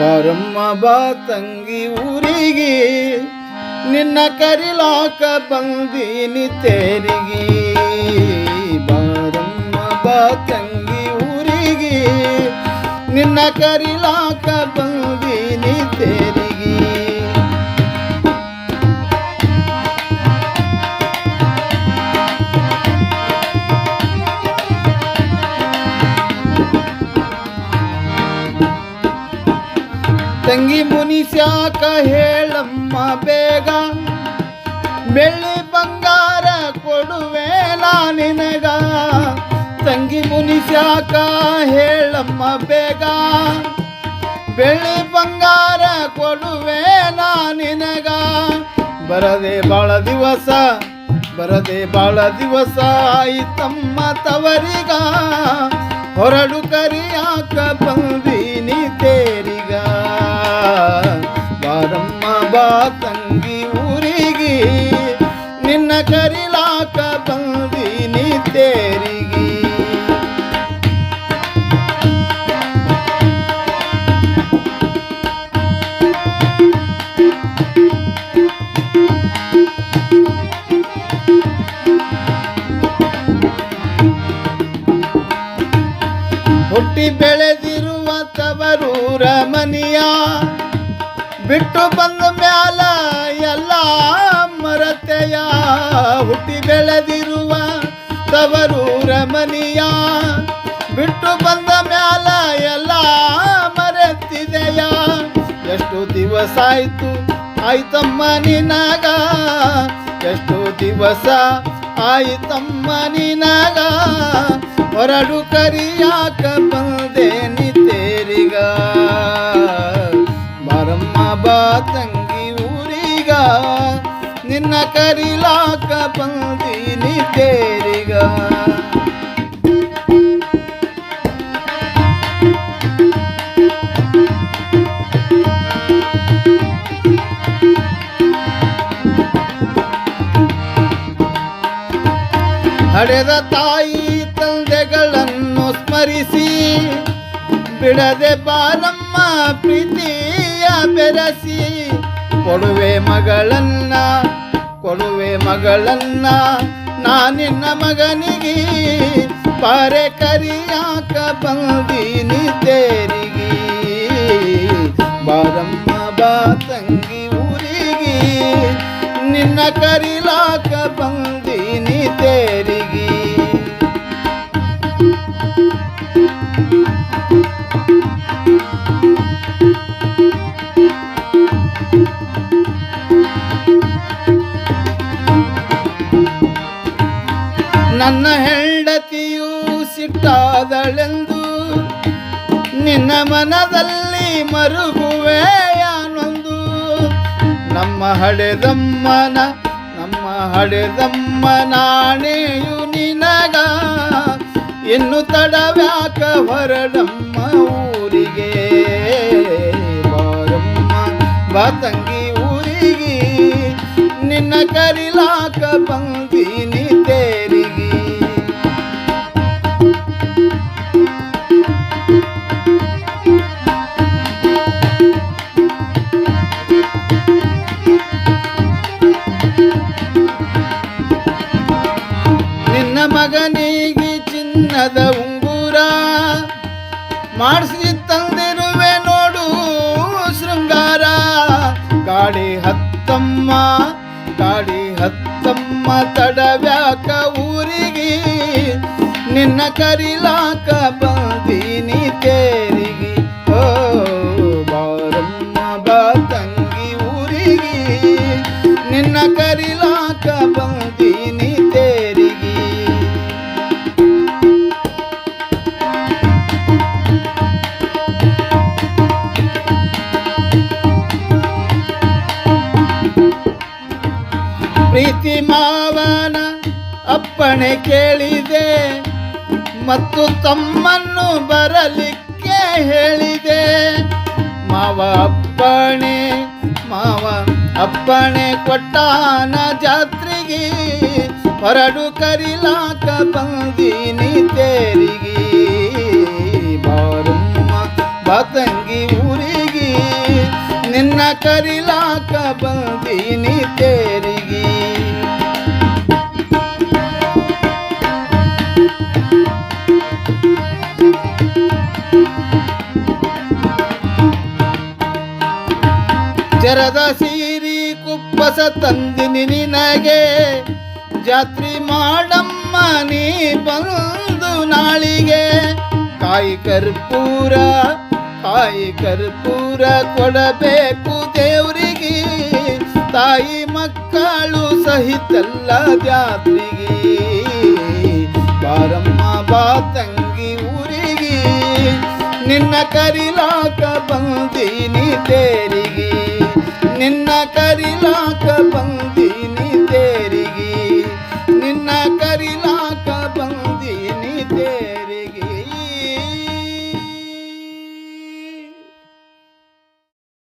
ಬಾರಮ್ಮ ಬಾ ತಂಗಿ ಊರಿಗೆ, ನಿನ್ನ ಕರಿಲಾಕ ಬಂದೀನಿ ತೇರಿಗೆ. ಬಾರಮ್ಮ ಬಾ ತಂಗಿ ಊರಿಗೆ, ನಿನ್ನ ಕರಿಲಾಕ ಬಂದೀನಿ ತಂಗಿ ಮುನಿಸ್ಯಾಕ ಹೇಳಮ್ಮ ಬೇಗ. ಬೆಳ್ಳಿ ಬಂಗಾರ ಕೊಡುವೆ ನಾ ನಿನಗ. ತಂಗಿ ಮುನಿಸ್ಯಾಕ ಹೇಳಮ್ಮ ಬೇಗ. ಬೆಳ್ಳಿ ಬಂಗಾರ ಕೊಡುವೆ ನಾ ನಿನಗ. ಬರದೆ ಬಾಳ ದಿವಸ, ಬರದೆ ಬಾಳ ದಿವಸ ಆಯಿತಮ್ಮ ತವರಿಗ. ಹೊರಡು ಕರಿಯಾಕ ಬಂದೀನಿ ತೇರಿಗ. ತಂಗಿ ಊರಿಗೆ ನಿನ್ನ ಕರಿಲಾಕ ಬಂದಿನಿ ತೇರಿಗೆ. ಹುಟ್ಟಿ ಬೆಳೆದಿರುವ ತವರೂರ ಮನಿಯ ಬಿಟ್ಟು ಬಂದ ಮ್ಯಾಲ ಎಲ್ಲ ಮರತೆಯ ಹುಟ್ಟಿ ಬೆಳೆದಿರುವ ತವರೂರ ಮನಿಯ. ಬಿಟ್ಟು ಬಂದ ಮ್ಯಾಲ ಎಲ್ಲ ಮರೆತಿದೆಯ. ಎಷ್ಟು ದಿವಸ ಆಯ್ತು? ಆಯ್ತಮ್ಮ ನಿನಗ. ಎಷ್ಟು ದಿವಸ ಆಯ್ತಮ್ಮ ನಿನಗ. ಹೊರಡು ಕರಿಯಾಕ ಬಂದೆ ಬಾ ತಂಗಿ ಊರಿಗ ನಿನ್ನ ಕರಿಲಾಕ ಬಂದೀನಿ ತೇರಿಗ. ಹಡೆದ ತಾಯಿ ತಂದೆಗಳನ್ನು ಸ್ಮರಿಸಿ ಬಿಡದೆ ಬಾರಮ್ಮ ಪ್ರೀತಿಯ ಬೆರಸಿ, ಕೊಡುವೆ ಮಗಳನ್ನ ಕೊಡುವೆ ಮಗಳನ್ನ ನಾನಿನ್ನ ಮಗನಿಗೆ. ಪಾರೆ ಕರಿಯಾಕ ಬಂದೀನಿ ತೇರಿಗಿ ಬಾರಮ್ಮ ಬಾ ತಂಗಿ ಊರಿಗೆ. ನಿನ್ನ ಕರಿಲಾಕ ಬಂದೀನಿ ತೇರಿಗೆ ನನ್ನ ಹೆಂಡತಿಯು ಸಿಟ್ಟಾದಳೆಂದು ನಿನ್ನ ಮನದಲ್ಲಿ ಮರುಗುವೆಯಾನೊಂದು ನಮ್ಮ ಹಡೆದಮ್ಮನ ನಮ್ಮ ಹಡೆದಮ್ಮ ನಾಣೆಯು ನಿನಗ. ಇನ್ನು ತಡವ್ಯಾಕ ಹೊರಡಮ್ಮ ಊರಿಗೆ. ಬಾರಮ್ಮ ಬಾತಂಗಿ ಊರಿಗೆ. ನಿನ್ನ ಕರಿಲಾಕ ಬಂದೀನಿ ಮಾಡಿಸಿ ತಂದಿರುವೆ ನೋಡು ಶೃಂಗಾರ. ಗಾಡಿ ಹತ್ತಮ್ಮ ಗಾಡಿ ಹತ್ತಮ್ಮ ತಡವ್ಯಾಕ ಊರಿಗೆ. ನಿನ್ನ ಕರಿಲಾಕ ಬಂದೀನಿ ತೇರಿಗೆ. ಓ, ಬಾರಮ್ಮ, ಬಾ ತಂಗಿ ಊರಿಗೆ. ನಿನ್ನ ಕರಿಲಾಕ ಬಂದೀನಿ ಪ್ರೀತಿ ಮಾವನ ಅಪ್ಪಣೆ ಕೇಳಿದೆ ಮತ್ತು ತಮ್ಮನ್ನು ಬರಲಿಕ್ಕೆ ಹೇಳಿದೆ. ಮಾವ ಅಪ್ಪಣೆ ಮಾವ ಅಪ್ಪಣೆ ಕೊಟ್ಟಾನ ಜಾತ್ರೆಗೆ ಹೊರಡು ಕರಿಲಾಕ ಬಂದೀನಿ ತೇರಿಗೆ. ಬಾರಮ್ಮ ಬತಂಗಿ ಊರಿಗೆ ನಿನ್ನ ಕರಿಲಾಕ ಬಂದೀನಿ ತೇರಿಗಿ. ಜರದ ಸೀರಿ ಕುಪ್ಪಸ ತಂದಿನಿ ನಿನಗೆ. ಜಾತ್ರಿ ಮಾಡಮ್ಮ, ನೀ ಬಂದು ನಾಳಿಗೆ. ಕಾಯಿ ಕರ್ಪೂರ ಕಾಯಿ ಕರ್ಪೂರ ಕೊಡಬೇಕು ದೇವರಿಗೆ. ತಾಯಿ ಮಕ್ಕಳು ಸಹಿತಲ್ಲ ಜಾತ್ರಿಗೆ. ಬಾರಮ್ಮ, ಬಾ ತಂಗಿ ಊರಿಗೆ. ನಿನ್ನ ಕರಿಲಾಕ ಬಂದೀನಿ ತೇರಿಗೆ. ನಿನ್ನ ಕರಿಲಾಕ ಬಂದೀನಿ